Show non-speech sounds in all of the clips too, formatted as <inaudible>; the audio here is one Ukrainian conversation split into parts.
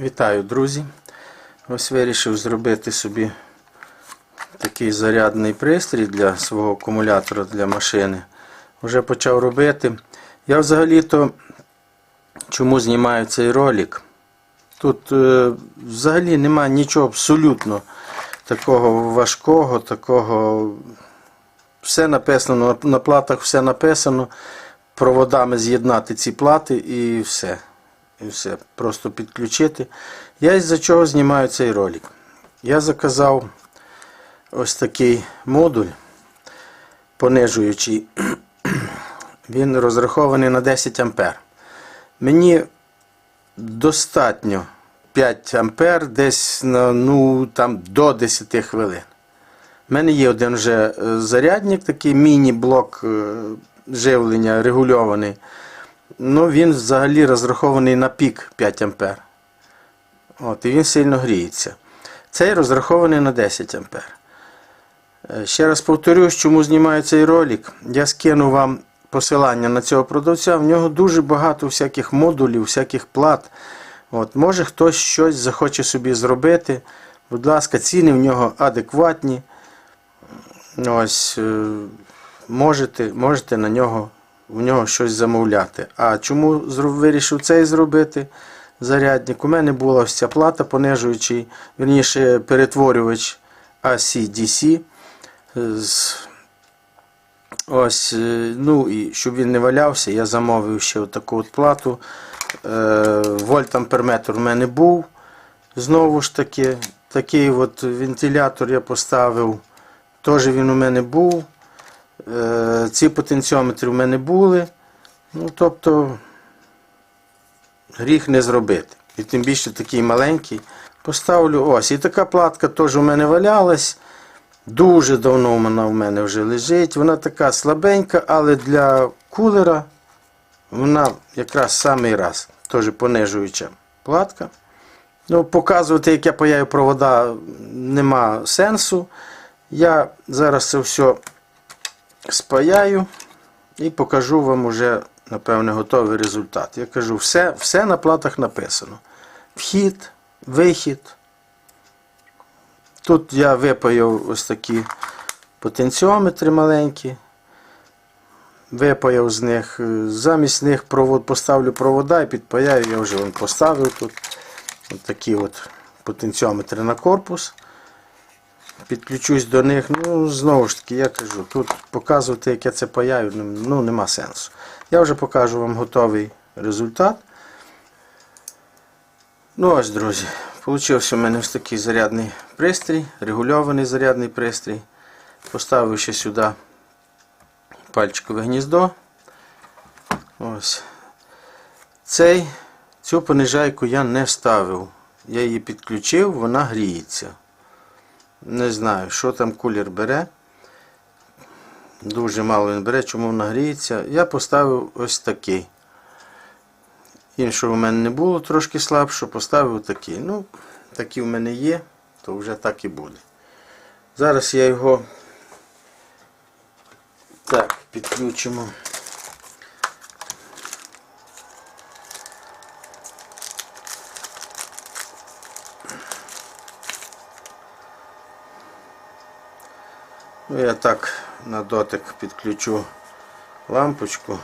Вітаю, друзі! Ось вирішив зробити собі такий зарядний пристрій для свого акумулятора для машини. Вже почав робити. Я взагалі-то чому знімаю цей ролик? Тут е, взагалі немає нічого абсолютно такого важкого, такого. Все написано, на, платах все написано. Проводами з'єднати ці плати і все. І все. Просто підключити. Я із-за чого знімаю цей ролик. Я заказав ось такий модуль понижуючий. <clears throat> Він розрахований на 10 А. Мені достатньо 5 А десь ну, там, до 10 хвилин. У мене є один вже е, зарядник, такий міні-блок е, живлення регульований. Ну, він взагалі розрахований на пік 5 А. От, і він сильно гріється. Цей розрахований на 10 А. Е, Ще раз повторюсь, чому знімаю цей ролик. Я скину вам посилання на цього продавця. В нього дуже багато всяких модулів, всяких плат. От, Може хтось щось захоче собі зробити. Будь ласка, ціни в нього адекватні. Ось, е, можете, можете на нього, в нього щось замовляти. А чому вирішив цей зробити зарядник? У мене була ось плата, понижуючий, вірніше перетворювач AC-DC. Ось, е, ну і щоб він не валявся, я замовив ще таку от плату. Е, Вольт амперметр в мене був. Знову ж таки, такий от вентилятор я поставив. Теж він у мене був. Е, Ці потенціометри у мене були. Ну, тобто, гріх не зробити. І тим більше такий маленький. Поставлю ось. І така платка теж у мене валялась. Дуже давно вона в мене вже лежить. Вона така слабенька, але для кулера вона якраз самий раз. Теж понижуюча платка. Ну, показувати, як я паяю провода, нема сенсу. Я зараз це все спаяю і покажу вам уже, напевне, готовий результат. Я кажу, все, все на платах написано. Вхід, вихід. Тут я випаяв ось такі потенціометри маленькі. Випаяв з них, е, замість них провод, поставлю провода і підпаяю, я вже вон поставив тут. Ось такі от потенціометри на корпус. Підключусь до них. Ну, знову ж таки, я кажу, тут показувати, як я це паяю, ну, нема сенсу. Я вже покажу вам готовий результат. Ну ось, друзі, Получився у мене ось такий зарядний пристрій, регульований зарядний пристрій. Поставив ще сюди пальчикове гніздо. Ось. Цей, Цю понижайку я не ставив. Я її підключив, вона гріється. Не знаю, що там кулер бере. Дуже мало він бере, чому вона гріється. Я поставив ось такий. Іншого в мене не було, трошки слабше, поставив такий. Ну, такі в мене є, то вже так і буде. Зараз я його так, підключимо. Ну, я так на дотик підключу лампочку.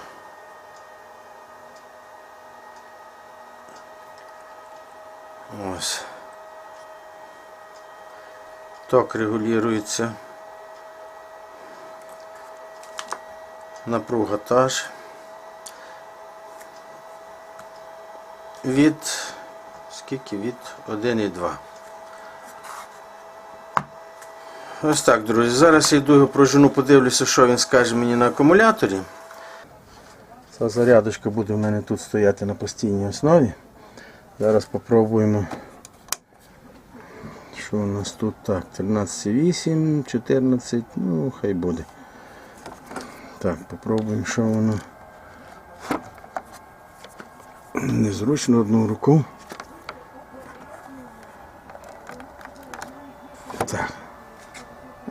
Ось. Ток регулюється. Напруга та ж. Від скільки? Від 1,2. Ось так, друзі. Зараз я йду його прожену, подивлюся, що він скаже мені на акумуляторі. Ця зарядочка буде в мене тут стояти на постійній основі. Зараз попробуємо. Що у нас тут так? 13,8, 14, ну хай буде. Так, попробуємо, що воно. Незручно одну руку.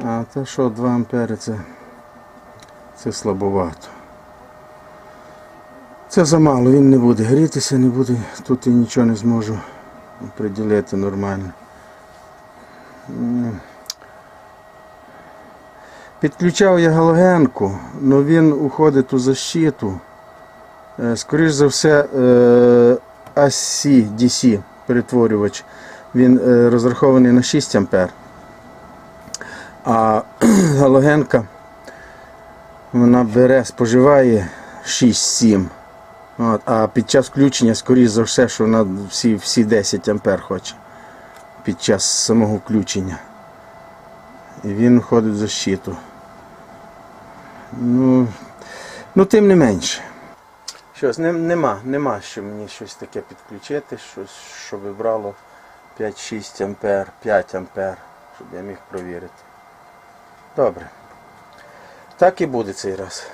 А то що 2 ампери це, це слабовато. Це замало, він не буде грітися, не буде, тут я нічого не зможу приділити нормально. Підключав я галогенку, але він уходить у защиту. Е, Скоріш за все, е, AC DC перетворювач. Він е, розрахований на 6 А. А <clears throat> галогенка вона бере, споживає 6-7. А під час включення, скоріш за все, що вона всі, всі 10 ампер хоче під час самого включення. І він входить в защиту. Ну, ну тим не менше. Щось не, нема, нема що мені щось таке підключити, щось, щоб брало 5-6 ампер, 5 ампер, щоб я міг провірити. Добре. Так і буде цей раз.